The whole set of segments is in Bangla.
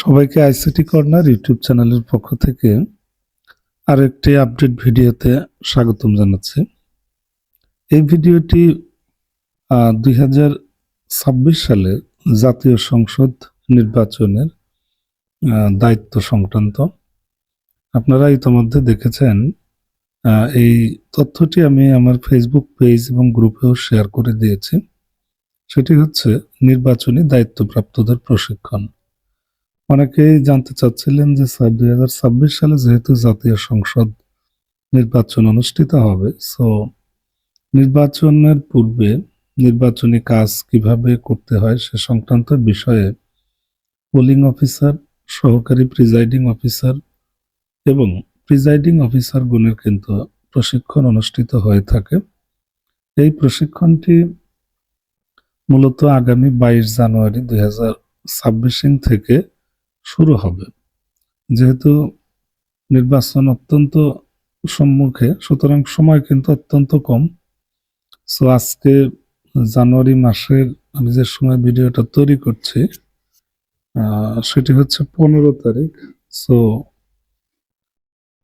সবাইকে আইসিটি কর্নার ইউটিউব চ্যানেলের পক্ষ থেকে আরেকটি আপডেট ভিডিওতে স্বাগতম জানাচ্ছি। এই ভিডিওটি দুই হাজার ছাব্বিশ সালে জাতীয় সংসদ নির্বাচনের দায়িত্ব সংক্রান্ত। আপনারা ইতোমধ্যে দেখেছেন এই তথ্যটি আমি আমার ফেসবুক পেজ এবং গ্রুপেও শেয়ার করে দিয়েছি। সেটি হচ্ছে নির্বাচনী দায়িত্বপ্রাপ্তদের প্রশিক্ষণ। অনেকেই জানতে চাচ্ছিলেন যে স্যার, দুই হাজার ছাব্বিশ সালে যেহেতু জাতীয় সংসদ নির্বাচন অনুষ্ঠিত হবে সো নির্বাচনের পূর্বে নির্বাচনী কাজ কীভাবে করতে হয় সে সংক্রান্ত বিষয়ে পোলিং অফিসার সহকারী প্রিজাইডিং অফিসার এবং প্রিজাইডিং অফিসার গুণের কিন্তু প্রশিক্ষণ অনুষ্ঠিত হয়ে থাকে। এই প্রশিক্ষণটি মূলত আগামী বাইশ জানুয়ারি দুই হাজার ছাব্বিশ থেকে শুরু হবে। যেহেতু নির্বাচন অত্যন্ত সম্মুখে, সুতরাং সময় কিন্তু অত্যন্ত কম। সো আজকে জানুয়ারি মাসের আমি যে সময় ভিডিওটা তৈরি করছি সেটি হচ্ছে পনেরো তারিখ। সো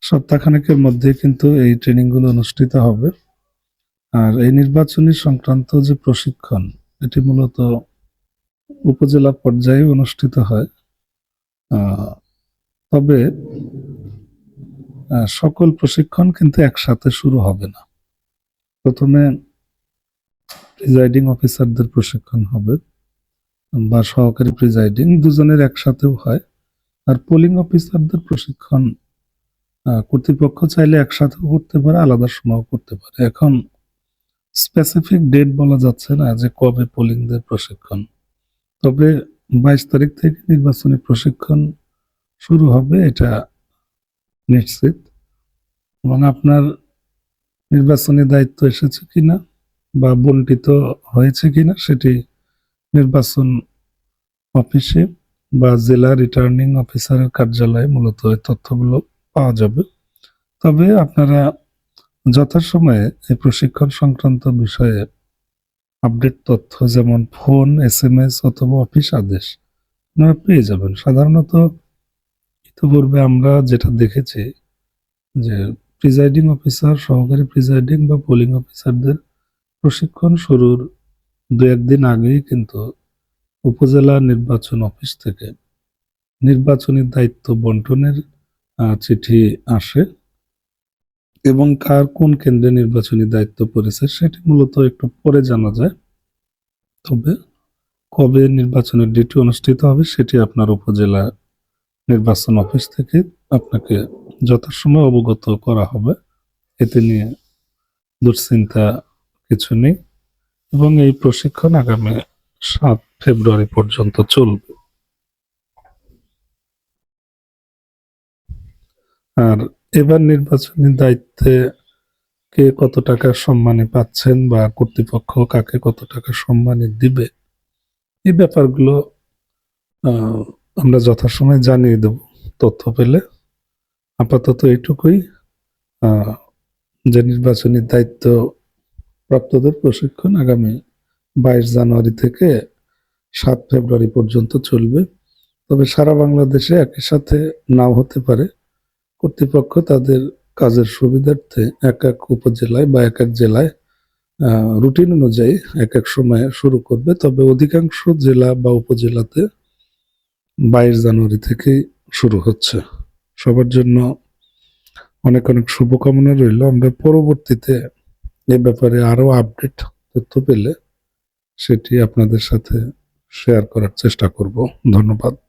সপ্তাহখানেকের মধ্যে কিন্তু এই ট্রেনিংগুলো অনুষ্ঠিত হবে। আর এই নির্বাচনী সংক্রান্ত যে প্রশিক্ষণ, এটি মূলত উপজেলা পর্যায়ে অনুষ্ঠিত হয়। তবে সকল প্রশিক্ষণ কিন্তু একসাথে শুরু হবে না। প্রথমে প্রিজাইডিং অফিসারদের প্রশিক্ষণ হবে বা সহকারী প্রিজাইডিং দুজনের একসাথেও হয়। আর পোলিং অফিসারদের প্রশিক্ষণ কর্তৃপক্ষ চাইলে একসাথেও করতে পারে, আলাদা সময়ও করতে পারে। এখন স্পেসিফিক ডেট বলা যাচ্ছে না যে কবে পোলিংদের প্রশিক্ষণ। তবে বাইশ তারিখ থেকে নির্বাচনী প্রশিক্ষণ শুরু হবে এটা নিশ্চিত। এবং আপনার নির্বাচনী দায়িত্ব এসেছে কিনা বা বন্টিত হয়েছে কিনা সেটি নির্বাচন অফিসে বা জেলা রিটার্নিং অফিসারের কার্যালয়ে মূলত এই তথ্যগুলো পাওয়া যাবে। তবে আপনারা যথাসময়ে এই প্রশিক্ষণ সংক্রান্ত বিষয়ে আপডেট তথ্য যেমন ফোন এস এম এস অথবা অফিস আদেশ, আপনারা পেয়ে যাবেন। সাধারণত ইতিপূর্বে আমরা যেটা দেখেছি যে প্রিজাইডিং অফিসার, সহকারী প্রিজাইডিং বা পোলিং অফিসারদের প্রশিক্ষণ শুরুর দু একদিন আগেই কিন্তু উপজেলা নির্বাচন অফিস থেকে নির্বাচনী দায়িত্ব বন্টনের চিঠি আসে। এবং কার কোন কেন্দ্রে নির্বাচনী দায়িত্ব পড়েছে সেটি মূলত একটু পরে জানা যায়। তবে কবে নির্বাচনের ডিউটি অনুষ্ঠিত হবে সেটি আপনার উপজেলা নির্বাচন অফিস থেকে আপনাকে যথাসময় অবগত করা হবে। এতে নিয়ে দুশ্চিন্তা কিছু নেই এবং এই প্রশিক্ষণ আগামী সাত ফেব্রুয়ারি পর্যন্ত চলবে। আর এবার নির্বাচনী দায়িত্বে কে কত টাকা সম্মানে পাচ্ছেন বা কর্তৃপক্ষ কাকে কত টাকা সম্মানী দিবে? এই ব্যাপারগুলো আমরা যথাসময়ে জানিয়ে দেব তথ্য পেলে। আপাতত এইটুকুই। যে নির্বাচনী দায়িত্ব প্রাপ্তদের প্রশিক্ষণ আগামী বাইশ জানুয়ারি থেকে সাত ফেব্রুয়ারি পর্যন্ত চলবে। তবে সারা বাংলাদেশে একই সাথে নাও হতে পারে। কর্তৃপক্ষ তাদের কাজের সুবিধার্থে এক এক উপজেলায় বা এক এক জেলায় রুটিন অনুযায়ী এক এক সময়ে শুরু করবে। তবে অধিকাংশ জেলা বা উপজেলাতে বাইশ জানুয়ারি থেকেই শুরু হচ্ছে। সবার জন্য অনেক অনেক শুভকামনা রইল। আমরা পরবর্তীতে এ ব্যাপারে আরও আপডেট তথ্য পেলে সেটি আপনাদের সাথে শেয়ার করার চেষ্টা করব। ধন্যবাদ।